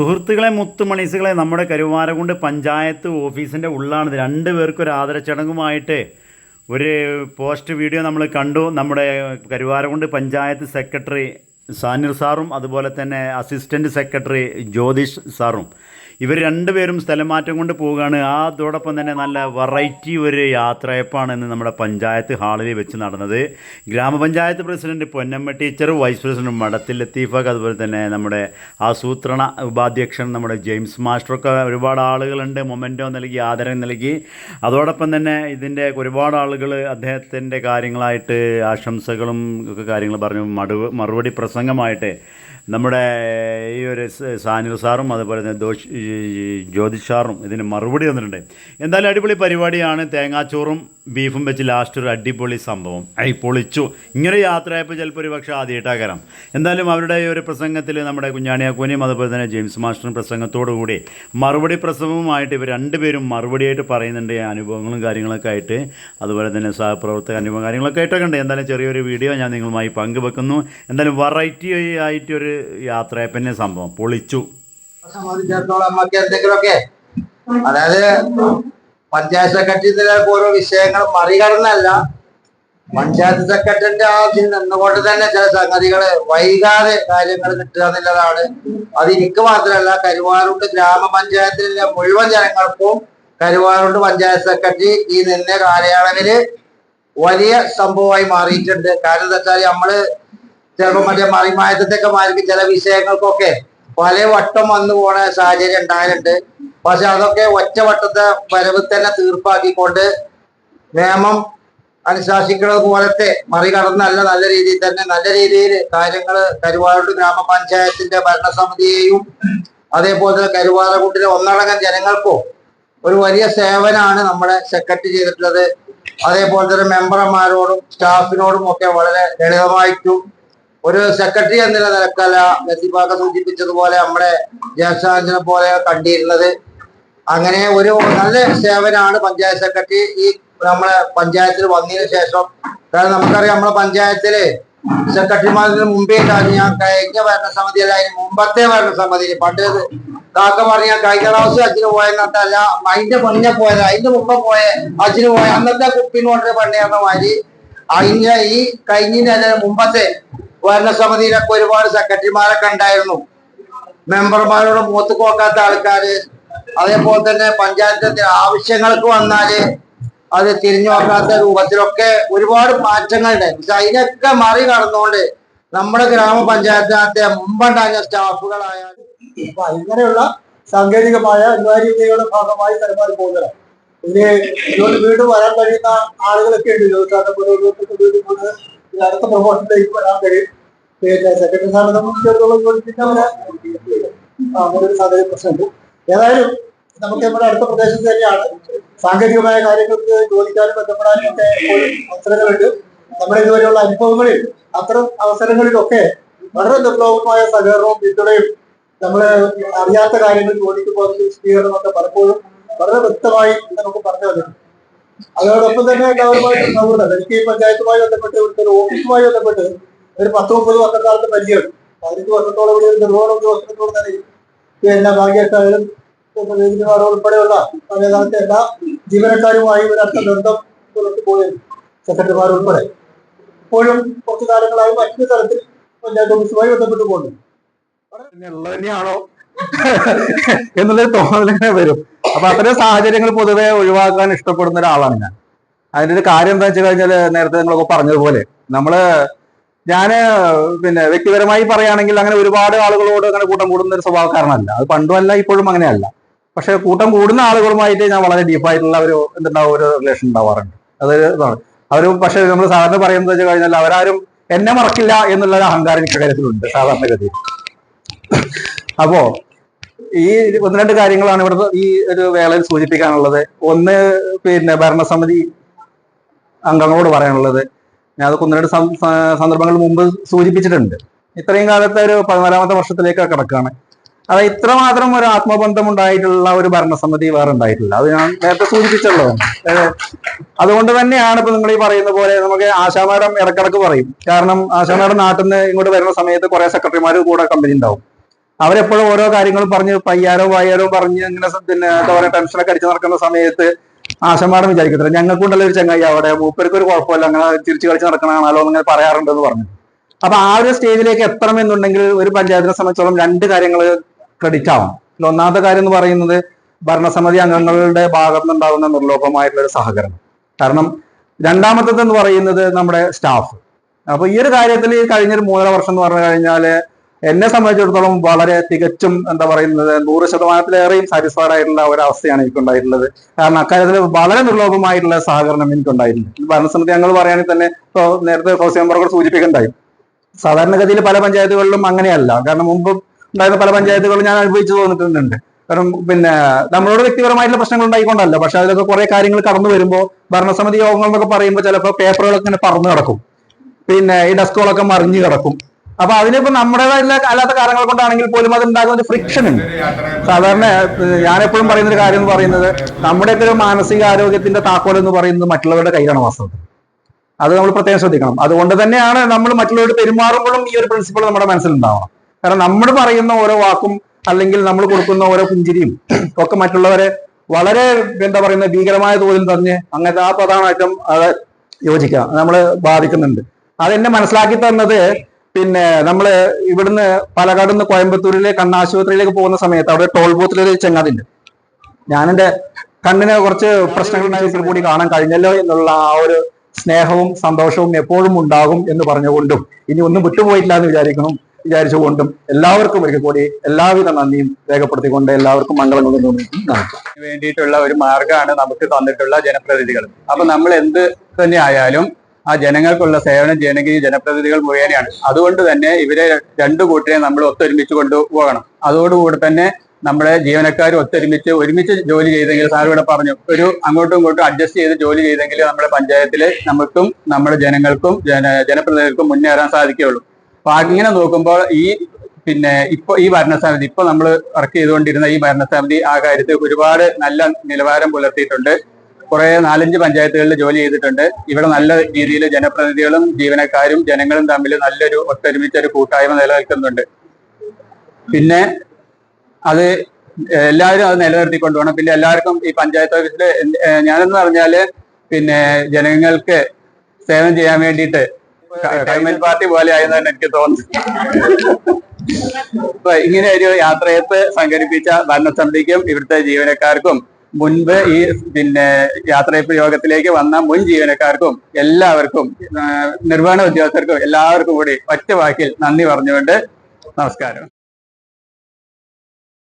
സുഹൃത്തുക്കളെ മുത്തുമണീസുകളെ നമ്മുടെ കരുവാരകുണ്ട് പഞ്ചായത്ത് ഓഫീസിന്റെ ഉള്ളാണിത്. രണ്ട് പേർക്ക് ഒരു ആദരച്ചടങ്ങുമായിട്ട് ഒരു പോസ്റ്റ് വീഡിയോ നമ്മൾ കണ്ടു. നമ്മുടെ കരുവാരകുണ്ട് പഞ്ചായത്ത് സെക്രട്ടറി സാനിർ സാറും അതുപോലെ തന്നെ അസിസ്റ്റന്റ് സെക്രട്ടറി ജ്യോതിഷ് സാറും. ഇവർ രണ്ടുപേരും സ്ഥലം മാറ്റം കൊണ്ട് പോവുകയാണ്. അതോടൊപ്പം തന്നെ നല്ല വെറൈറ്റി ഒരു യാത്രയപ്പാണ് ഇന്ന് നമ്മുടെ പഞ്ചായത്ത് ഹാളിൽ വെച്ച് നടന്നത്. ഗ്രാമപഞ്ചായത്ത് president Ponnamma teacher vice president മഠത്തിൽ ലത്തീഫക്ക് അതുപോലെ തന്നെ നമ്മുടെ ആസൂത്രണ ഉപാധ്യക്ഷൻ നമ്മുടെ ജെയിംസ് മാസ്റ്ററൊക്കെ ഒരുപാട് ആളുകളുണ്ട്. മൊമെന്റോ നൽകി ആദരം നൽകി. അതോടൊപ്പം തന്നെ ഇതിന്റെ ഒരുപാട് ആളുകൾ അദ്ദേഹത്തിന്റെ കാര്യങ്ങളായിട്ട് ആശംസകളും ഒക്കെ കാര്യങ്ങൾ പറഞ്ഞു. മറുപടി പ്രസംഗമായിട്ട് നമ്മുടെ ഈ ഒരു സാനിൽ സാറും അതുപോലെ തന്നെ ദോഷ് ജ്യോതിഷ് സാറും ഇതിന് മറുപടി തന്നിട്ടുണ്ട്. എന്തായാലും അടിപൊളി പരിപാടിയാണ്. തേങ്ങാച്ചോറും ബീഫും വെച്ച് ലാസ്റ്റ് ഒരു അടിപൊളി സംഭവം. ഐ പൊളിച്ചു. ഇങ്ങനെ യാത്രയായപ്പോൾ ചിലപ്പോൾ ഒരു പക്ഷേ ആദ്യമായിട്ടാകരം എന്തായാലും അവരുടെ ഒരു പ്രസംഗത്തിൽ നമ്മുടെ കുഞ്ഞാണിയാക്കൂനെയും അതുപോലെ തന്നെ ജെയിംസ് മാസ്റ്ററും പ്രസംഗത്തോടുകൂടി മറുപടി പ്രസംഗവുമായിട്ട് ഇവർ രണ്ടുപേരും മറുപടിയായിട്ട് പറയുന്നുണ്ട് അനുഭവങ്ങളും കാര്യങ്ങളൊക്കെ ആയിട്ട്. അതുപോലെ തന്നെ സഹപ്രവർത്തക അനുഭവം കാര്യങ്ങളൊക്കെ ആയിട്ടൊക്കെ ഉണ്ട്. എന്തായാലും ചെറിയൊരു വീഡിയോ ഞാൻ നിങ്ങളുമായി പങ്കുവെക്കുന്നു. എന്തായാലും വെറൈറ്റി ആയിട്ടൊരു യാത്രയപ്പന്നെ സംഭവം പൊളിച്ചു. അതായത് പഞ്ചായത്ത് സെക്രട്ടറിയുടെ ഓരോ വിഷയങ്ങൾ മറികടന്നല്ല. പഞ്ചായത്ത് സെക്രട്ടറിന്റെ ആദ്യം നിന്നുകൊണ്ട് തന്നെ ചില സംഗതികൾ വൈകാതെ കാര്യങ്ങൾ കിട്ടുക എന്നുള്ളതാണ്. അത് എനിക്ക് മാത്രമല്ല കരുവാറുണ്ട് ഗ്രാമപഞ്ചായത്തിലെ മുഴുവൻ ജനങ്ങൾക്കും കരുവാറുണ്ട് പഞ്ചായത്ത് സെക്രട്ടറി ഈ നിന്ന കാലയളവിൽ വലിയ സംഭവമായി മാറിയിട്ടുണ്ട്. കാരണം എന്താ വെച്ചാൽ നമ്മൾ ചിലപ്പോ മറ്റേ മറിമായത്തൊക്കെ മാർക്ക് ചില വിഷയങ്ങൾക്കൊക്കെ പല വട്ടം വന്നു പോണ സാഹചര്യം ഉണ്ടായിട്ടുണ്ട്. പക്ഷെ അതൊക്കെ ഒറ്റവട്ടത്തെ വരവ് തന്നെ തീർപ്പാക്കിക്കൊണ്ട് നിയമം അനുശാസിക്കുന്നത് പോലത്തെ മറികടന്നല്ല നല്ല രീതിയിൽ തന്നെ നല്ല രീതിയിൽ കാര്യങ്ങൾ കരുവാരൂട് ഗ്രാമപഞ്ചായത്തിന്റെ ഭരണസമിതിയെയും അതേപോലെ തന്നെ കരുവാരക്കുണ്ടിലെ ഒന്നടങ്കം ജനങ്ങൾക്കോ ഒരു വലിയ സേവനമാണ് നമ്മുടെ സെക്രട്ടറി ചെയ്തിട്ടുള്ളത്. അതേപോലെ തന്നെ മെമ്പർമാരോടും സ്റ്റാഫിനോടും ഒക്കെ വളരെ ലളിതമായിട്ടും ഒരു സെക്രട്ടറി എന്നുള്ള നിലക്കല്ല നസീബാക്ക സൂചിപ്പിച്ചതുപോലെ നമ്മുടെ ജയസാഞ്ചനെ പോലെ കണ്ടിരുന്നത്. അങ്ങനെ ഒരു നല്ല സേവനമാണ് പഞ്ചായത്ത് സെക്രട്ടറി. ഈ നമ്മളെ പഞ്ചായത്തിൽ വന്നതിന് ശേഷം കാരണം നമുക്കറിയാം നമ്മളെ പഞ്ചായത്തിൽ സെക്രട്ടറിമാരിന് മുമ്പേ ഞാൻ കഴിഞ്ഞ ഭരണസമിതി അല്ല അതിന് മുമ്പത്തെ ഭരണസമിതി. പണ്ട് കാക്ക പറഞ്ഞ കഴിഞ്ഞ പ്രാവശ്യം അച്ഛന് പോയെന്നല്ല അതിന്റെ മുന്നേ പോയത് അതിന്റെ മുമ്പ് പോയ അച്ഛന് പോയ അന്നത്തെ കുപ്പിനോട്ട് പണ്ടേർന്ന മാതിരി. അതിന്റെ ഈ കഴിഞ്ഞ മുമ്പത്തെ ഭരണസമിതിയിലൊക്കെ ഒരുപാട് സെക്രട്ടറിമാരൊക്കെ ഉണ്ടായിരുന്നു. മെമ്പർമാരോട് മൂത്ത് കോക്കാത്ത ആൾക്കാര് അതേപോലെ തന്നെ പഞ്ചായത്തിന്റെ ആവശ്യങ്ങൾക്ക് വന്നാൽ അത് തിരിഞ്ഞു നോക്കാത്ത രൂപത്തിലൊക്കെ ഒരുപാട് മാറ്റങ്ങളുണ്ട്. പക്ഷെ അതിനൊക്കെ മറികടന്നുകൊണ്ട് നമ്മുടെ ഗ്രാമപഞ്ചായത്തിനകത്തെ മുമ്പുണ്ടായ സ്റ്റാഫുകളായാലും അപ്പൊ ഇങ്ങനെയുള്ള സാങ്കേതികമായ അനിവാര്യതയുടെ ഭാഗമായി തലമാറി പോകുന്നതാണ് ഇനി വീണ്ടും വരാൻ കഴിയുന്ന ആളുകളൊക്കെ ഉണ്ട്. ജോലിക്കാരുടെ അടുത്ത പ്രൊമോഷനിലേക്ക് വരാൻ കഴിയും. പിന്നെ സെക്രട്ടറി സാറിനെ സംബന്ധിച്ചിടത്തോളം അങ്ങനെ ഒരു സാധ്യത പ്രശ്നമുണ്ട്. ഏതായാലും നമുക്ക് നമ്മുടെ അടുത്ത പ്രദേശത്ത് തന്നെയാണ്. സാങ്കേതികമായ കാര്യങ്ങൾക്ക് ചോദിക്കാനും ബന്ധപ്പെടാനും ഒക്കെ അവസരങ്ങളുണ്ട്. നമ്മുടെ ഇതുവരെയുള്ള അനുഭവങ്ങളിൽ അത്തരം അവസരങ്ങളിലൊക്കെ വളരെ നിർലോഭമായ സഹകരണവും പിന്തുണയും നമ്മൾ അറിയാത്ത കാര്യങ്ങൾ ചോദിക്കുമ്പോൾ അതിന്റെ വിശദീകരണമൊക്കെ പലപ്പോഴും വളരെ വ്യക്തമായി നമുക്ക് പറഞ്ഞു തന്നിട്ടുണ്ട്. അതോടൊപ്പം തന്നെ എല്ലാവരുമായിട്ട് സൗഹൃദം. എനിക്ക് പഞ്ചായത്തുമായി ബന്ധപ്പെട്ട് ഇവിടുത്തെ ഒരു ഓഫീസുമായി ബന്ധപ്പെട്ട് ഒരു പത്ത് മുപ്പത് വർഷക്കാലത്ത് പരിചയമുണ്ട് പതിനഞ്ച് വർഷത്തോളം ഇവിടെ ഒരു നിർവഹണ ഉദ്യോഗസ്ഥനോട് തന്നെ പിന്നെ ഭാഗ്യക്കാരും വേദികമാർ ഉൾപ്പെടെയുള്ള പഴയകാലത്തെ എല്ലാ ജീവനക്കാരുമായി ഒരു അടുത്ത ബന്ധം പുലർത്തി പോയി സെക്രട്ടറിമാർ ഉൾപ്പെടെ. ഇപ്പോഴും കുറച്ചു കാലങ്ങളായി മറ്റു തലത്തിൽ പഞ്ചായത്ത് ഓഫീസുമായി ബന്ധപ്പെട്ടു പോകുന്നു. തന്നെയാണോ? എന്നുള്ളൊരു തോന്നലിങ്ങനെ വരും. അപ്പൊ അത്തരം സാഹചര്യങ്ങൾ പൊതുവെ ഒഴിവാക്കാൻ ഇഷ്ടപ്പെടുന്ന ഒരാളാണ് ഞാൻ. അതിന്റെ ഒരു കാര്യം എന്താ വെച്ച് കഴിഞ്ഞാൽ നേരത്തെ നിങ്ങളൊക്കെ പറഞ്ഞതുപോലെ നമ്മൾ ഞാൻ പിന്നെ വ്യക്തിപരമായി പറയുകയാണെങ്കിൽ അങ്ങനെ ഒരുപാട് ആളുകളോട് അങ്ങനെ കൂട്ടം കൂടുന്ന ഒരു സ്വഭാവക്കാരനല്ല. അത് പണ്ടുമല്ല ഇപ്പോഴും അങ്ങനെയല്ല. പക്ഷെ കൂട്ടം കൂടുന്ന ആളുകളുമായിട്ട് ഞാൻ വളരെ ഡീപ്പായിട്ടുള്ള ഒരു എന്തുണ്ടാവും ഒരു റിലേഷൻ ഉണ്ടാവാറുണ്ട്. അത് അവർ പക്ഷെ നമ്മൾ സാധാരണ പറയുന്നത് വെച്ച് കഴിഞ്ഞാൽ അവരാരും എന്നെ മറക്കില്ല എന്നുള്ള ഒരു അഹങ്കാരം എനിക്ക് കാര്യത്തിലുണ്ട് സാധാരണഗതി അപ്പോ ഈ ഒന്ന് രണ്ട് കാര്യങ്ങളാണ് ഇവിടുത്തെ ഈ ഒരു വേളയിൽ സൂചിപ്പിക്കാനുള്ളത്. ഒന്ന് പിന്നെ ഭരണസമിതി അംഗങ്ങളോട് പറയാനുള്ളത്. ഞാൻ അത് ഒന്ന് രണ്ട് സന്ദർഭങ്ങൾ മുമ്പ് സൂചിപ്പിച്ചിട്ടുണ്ട്. ഇത്രയും കാലത്തെ ഒരു പതിനാലാമത്തെ വർഷത്തിലേക്ക് കിടക്കുകയാണ് അത് ഇത്രമാത്രം ഒരു ആത്മബന്ധം ഉണ്ടായിട്ടുള്ള ഒരു ഭരണസമിതി വേറെ ഉണ്ടായിട്ടില്ല. അത് ഞാൻ നേരത്തെ സൂചിപ്പിച്ചുള്ളതാണ് അതുകൊണ്ട് തന്നെയാണ് ഇപ്പൊ നിങ്ങൾ ഈ പറയുന്ന പോലെ നമുക്ക് ആശാമാരം ഇടക്കിടക്ക് പറയും. കാരണം ആശാമാരം നാട്ടിൽ നിന്ന് ഇങ്ങോട്ട് വരുന്ന സമയത്ത് കുറെ സെക്രട്ടറിമാർ കൂടെ കമ്പനി ഉണ്ടാവും. അവരെപ്പോഴും ഓരോ കാര്യങ്ങളും പറഞ്ഞ് പയ്യാരോ വയ്യാരോ പറഞ്ഞ് ഇങ്ങനെ പിന്നെ എന്താ പറയുക ടെൻഷനൊക്കെ അടിച്ചു നടക്കുന്ന സമയത്ത് ആശമാടം വിചാരിക്കത്തില്ല. ഞങ്ങൾക്കുണ്ടല്ലോ ഒരു ചങ്ങായി അവിടെ. മൂപ്പർക്ക് ഒരു കുഴപ്പമില്ല. അങ്ങനെ തിരിച്ചു കളിച്ച് നടക്കണമാണല്ലോ എന്നിങ്ങനെ പറയാറുണ്ടെന്ന് പറഞ്ഞു. അപ്പൊ ആ ഒരു സ്റ്റേജിലേക്ക് എത്തണമെന്നുണ്ടെങ്കിൽ ഒരു പഞ്ചായത്തിനെ സംബന്ധിച്ചോളം രണ്ട് കാര്യങ്ങൾ ക്രെഡിറ്റ് ആവും ഒന്നാമത്തെ കാര്യം എന്ന് പറയുന്നത് ഭരണസമിതി അംഗങ്ങളുടെ ഭാഗത്ത് നിന്നുണ്ടാകുന്ന നിർലോഭമായിട്ടുള്ള ഒരു സഹകരണം. കാരണം രണ്ടാമത്തത് എന്ന് പറയുന്നത് നമ്മുടെ സ്റ്റാഫ് അപ്പൊ ഈ ഒരു കാര്യത്തിൽ കഴിഞ്ഞൊരു മൂന്നര വർഷം എന്ന് പറഞ്ഞു കഴിഞ്ഞാൽ എന്നെ സംബന്ധിച്ചിടത്തോളം വളരെ തികച്ചും എന്താ പറയുന്നത് നൂറ് ശതമാനത്തിലേറെയും സാറ്റിസ്ഫൈഡ് ആയിട്ടുള്ള ഒരു അവസ്ഥയാണ് എനിക്കുണ്ടായിട്ടുള്ളത്. കാരണം അക്കാര്യത്തിൽ വളരെ നിർലോഭമായിട്ടുള്ള സഹകരണം എനിക്കുണ്ടായിട്ടുണ്ട്. ഭരണസമിതി ഞങ്ങൾ പറയുകയാണെങ്കിൽ തന്നെ ഇപ്പോൾ നേരത്തെ ഹൗസ് മെമ്പറുകൾ സൂചിപ്പിക്കുന്നുണ്ടായി. സാധാരണഗതിയിൽ പല പഞ്ചായത്തുകളിലും അങ്ങനെയല്ല. കാരണം മുമ്പ് ഉണ്ടായിരുന്ന പല പഞ്ചായത്തുകളും ഞാൻ അനുഭവിച്ചു തോന്നിട്ടുണ്ട് കാരണം പിന്നെ നമ്മളോട് വ്യക്തിപരമായിട്ടുള്ള പ്രശ്നങ്ങൾ ഉണ്ടായിക്കൊണ്ടല്ല. പക്ഷെ അതിലൊക്കെ കുറെ കാര്യങ്ങൾ കടന്നു വരുമ്പോൾ ഭരണസമിതി യോഗങ്ങൾ എന്നൊക്കെ പറയുമ്പോൾ ചിലപ്പോൾ പേപ്പറുകളൊക്കെ ഇങ്ങനെ പറന്നു കിടക്കും. പിന്നെ ഈ ഡെസ്കുകളൊക്കെ മറിഞ്ഞു കിടക്കും. അപ്പൊ അതിനിപ്പോ നമ്മുടേതായിട്ടുള്ള അല്ലാത്ത കാരണങ്ങൾ കൊണ്ടാണെങ്കിൽ പോലും അത് ഉണ്ടാകുന്ന ഒരു ഫ്രിക്ഷൻ ഉണ്ട്. സാധാരണ ഞാൻ എപ്പോഴും പറയുന്ന ഒരു കാര്യം എന്ന് പറയുന്നത് നമ്മുടെയൊക്കെ ഒരു മാനസികാരോഗ്യത്തിന്റെ താക്കോൽ എന്ന് പറയുന്നത് മറ്റുള്ളവരുടെ കയ്യിലാണ് വാസ്തവത്തിൽ. അത് നമ്മൾ പ്രത്യേകം ശ്രദ്ധിക്കണം. അതുകൊണ്ട് തന്നെയാണ് നമ്മൾ മറ്റുള്ളവരോട് പെരുമാറുമ്പോഴും ഈ ഒരു പ്രിൻസിപ്പിൾ നമ്മുടെ മനസ്സിലുണ്ടാവണം. കാരണം നമ്മൾ പറയുന്ന ഓരോ വാക്കും അല്ലെങ്കിൽ നമ്മൾ കൊടുക്കുന്ന ഓരോ പുഞ്ചിരിയും ഒക്കെ മറ്റുള്ളവരെ വളരെ എന്താ പറയുന്ന ഭീകരമായ തോതിൽ തന്നെ അങ്ങനത്തെ ആ പ്രധാനമായിട്ടും അത് യോജിക്കുക നമ്മൾ ബാധിക്കുന്നുണ്ട്. അതെന്നെ മനസ്സിലാക്കി തന്നത് പിന്നെ നമ്മൾ ഇവിടുന്ന് പാലക്കാട് നിന്ന് കോയമ്പത്തൂരിലെ കണ്ണാശുപത്രിയിലേക്ക് പോകുന്ന സമയത്ത് അവിടെ ടോൾ ബൂത്തിലൊരു ചെങ്ങാതിണ്ട്. ഞാനെന്റെ കണ്ണിന് കുറച്ച് പ്രശ്നങ്ങൾ ഉണ്ടായപ്പോൾ കൂടി കാണാൻ കഴിഞ്ഞല്ലോ എന്നുള്ള ആ ഒരു സ്നേഹവും സന്തോഷവും എപ്പോഴും ഉണ്ടാകും എന്ന് പറഞ്ഞുകൊണ്ടും ഇനി ഒന്നും വിട്ടുപോയിട്ടില്ല എന്ന് വിചാരിക്കണം വിചാരിച്ചുകൊണ്ടും എല്ലാവർക്കും ഒരിക്കൽ കൂടി എല്ലാവിധ നന്ദിയും രേഖപ്പെടുത്തിക്കൊണ്ട് എല്ലാവർക്കും മംഗളങ്ങൾ വേണ്ടിയിട്ടുള്ള ഒരു മാർഗമാണ് നമുക്ക് തന്നിട്ടുള്ള ജനപ്രതിനിധികൾ. അപ്പൊ നമ്മൾ എന്ത് തന്നെ ആയാലും ആ ജനങ്ങൾക്കുള്ള സേവനം ചെയ്യണമെങ്കിൽ ഈ ജനപ്രതിനിധികൾ മുഖേനയാണ് അതുകൊണ്ട് തന്നെ ഇവരെ രണ്ടു കൂട്ടരെ നമ്മൾ ഒത്തൊരുമിച്ച് കൊണ്ടുപോകണം അതോടുകൂടി തന്നെ നമ്മളെ ജീവനക്കാർ ഒത്തൊരുമിച്ച് ഒരുമിച്ച് ജോലി ചെയ്തെങ്കിൽ സാർ ഇവിടെ പറഞ്ഞു ഒരു അങ്ങോട്ടും ഇങ്ങോട്ടും അഡ്ജസ്റ്റ് ചെയ്ത് ജോലി ചെയ്തെങ്കിൽ നമ്മുടെ പഞ്ചായത്തിൽ നമുക്കും നമ്മുടെ ജനങ്ങൾക്കും ജന ജനപ്രതിനിധികൾക്കും മുന്നേറാൻ സാധിക്കുകയുള്ളൂ. അപ്പൊ അങ്ങനെ നോക്കുമ്പോൾ ഈ പിന്നെ ഇപ്പൊ ഈ ഭരണസമിതി ഇപ്പൊ നമ്മൾ വർക്ക് ചെയ്തുകൊണ്ടിരുന്ന ഈ ഭരണസമിതി ആ കാര്യത്തിൽ ഒരുപാട് നല്ല നിലവാരം പുലർത്തിയിട്ടുണ്ട്. കുറെ നാലഞ്ച് പഞ്ചായത്തുകളിൽ ജോലി ചെയ്തിട്ടുണ്ട്. ഇവിടെ നല്ല രീതിയിൽ ജനപ്രതിനിധികളും ജീവനക്കാരും ജനങ്ങളും തമ്മിൽ നല്ലൊരു ഒത്തൊരുമിച്ച ഒരു കൂട്ടായ്മ നിലനിൽക്കുന്നുണ്ട്. പിന്നെ അത് എല്ലാവരും അത് നിലനിർത്തിക്കൊണ്ടുപോകണം പിന്നെ എല്ലാവർക്കും ഈ പഞ്ചായത്ത് ഓഫീസിൽ ഞാനെന്ന് പറഞ്ഞാൽ പിന്നെ ജനങ്ങൾക്ക് സേവനം ചെയ്യാൻ വേണ്ടിയിട്ട് ഗവൺമെന്റ് പാർട്ടി പോലെ ആയെന്ന് തന്നെ എനിക്ക് തോന്നുന്നു. അപ്പൊ ഇങ്ങനെ ഒരു യാത്രയത്ത് സംഘടിപ്പിച്ച ഭരണസമിതിക്കും ഇവിടുത്തെ ജീവനക്കാർക്കും മുൻപ് ഈ പിന്നെ യാത്രയപ്പ് യോഗത്തിലേക്ക് വന്ന മുൻ ജീവനക്കാർക്കും എല്ലാവർക്കും നിർവഹണ ഉദ്യോഗസ്ഥർക്കും എല്ലാവർക്കും കൂടി ഒറ്റ വാക്കിൽ നന്ദി പറഞ്ഞുകൊണ്ട് നമസ്കാരം.